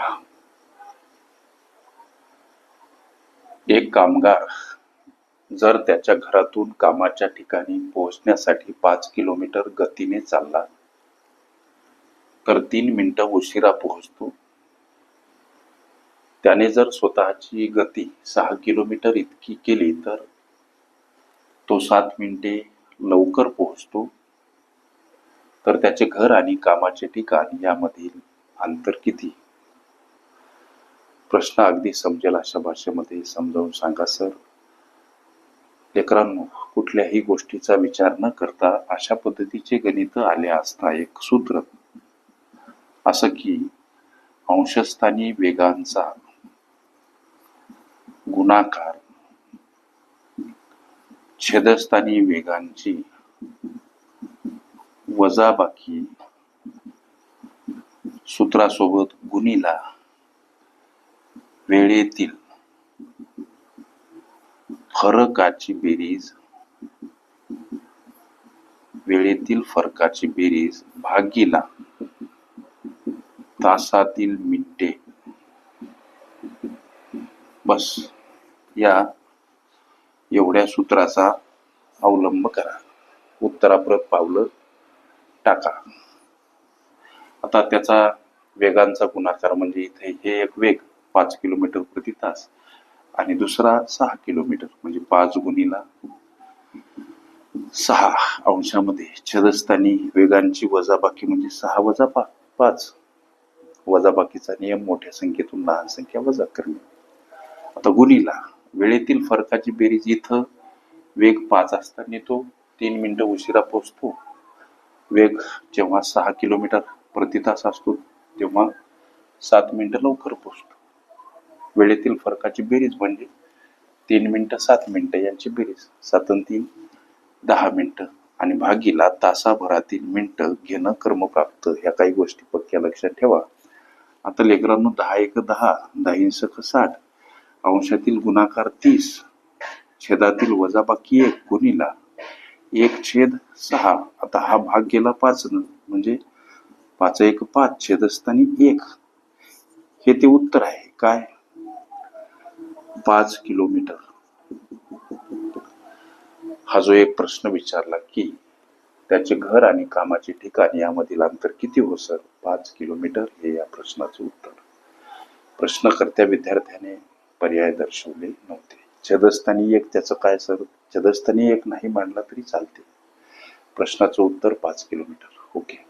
बघा एक कामगार जर त्याच्या घरातून कामाच्या ठिकाणी पोहोचण्यासाठी पाच किलोमीटर गतीने चालला तर तीन मिनिटं उशिरा पोहोचतो. त्याने जर स्वतःची गती सहा किलोमीटर इतकी केली तर तो सात मिनिटे लवकर पोहोचतो. तर त्याचे घर आणि कामाचे ठिकाण यामधील अंतर किती? प्रश्न अगदी समजेल अशा भाषेमध्ये. समजावून सांगा सर. लेकरांनो कुठल्याही गोष्टीचा विचार न करता अशा पद्धतीचे गणित आले असता एक सूत्र असं की अंशस्थानी वेगांचा गुणाकार छेदस्थानी वेगांची वजाबाकी सूत्रासोबत गुणीला वेळेतील फरकाची बेरीज वेळेतील फरकाची बेरीज भागीला तासातील मिनिटे. बस या एवढ्या सूत्राचा अवलंब करा. उत्तराप्रत पावलं टाका. आता त्याचा वेगांचा गुणाकार म्हणजे इथे हे एक वेग. पाच किलोमीटर प्रति तास. आणि दुसरा सहा किलोमीटर म्हणजे पाच गुणीला सहा अंशामध्ये. छदस्थानी वेगांची वजाबाकी म्हणजे सहा वजा पा पाच. वजाबाकीचा नियम मोठ्या संख्येतून लहान संख्या वजा करणे. आता गुणीला वेळेतील फरकाची बेरीज इथं. वेग पाच असताना तो तीन मिनिटं उशिरा पोहोचतो. वेग जेव्हा सहा किलोमीटर प्रति तास असतो तेव्हा सात मिनिटं लवकर पोहोचतो. वेळेतील फरकाची बेरीज म्हणजे तीन मिनटं सात मिनटं यांची बेरीज. सात तीन दहा मिनटं. आणि भागीला तासाभरातील मिनटं घेणं कर्मप्राप्त ह्या काही गोष्टी पक्क्या लक्षात ठेवा. आता लेकरांनो दहा एक दहा दहा सख साठ अंशातील गुणाकार तीस छेदातील वजाबाकी एक गुणीला एक छेद सहा. आता हा भाग गेला पाच न म्हणजे पाच एक पाच छेदस्थानी एक. हे ते उत्तर आहे. काय? पाच किलोमीटर. हा जो एक प्रश्न विचारला की त्याचे घर आणि कामाचे ठिकाण यामधील अंतर किती हो सर? पाच किलोमीटर हे या प्रश्नाचे उत्तर. प्रश्नकर्त्या विद्यार्थ्याने पर्याय दर्शवले नव्हते. छदस्थानी एक त्याचं काय सर? छदस्थानी एक नाही मांडला तरी चालते. प्रश्नाचं उत्तर पाच किलोमीटर. ओके.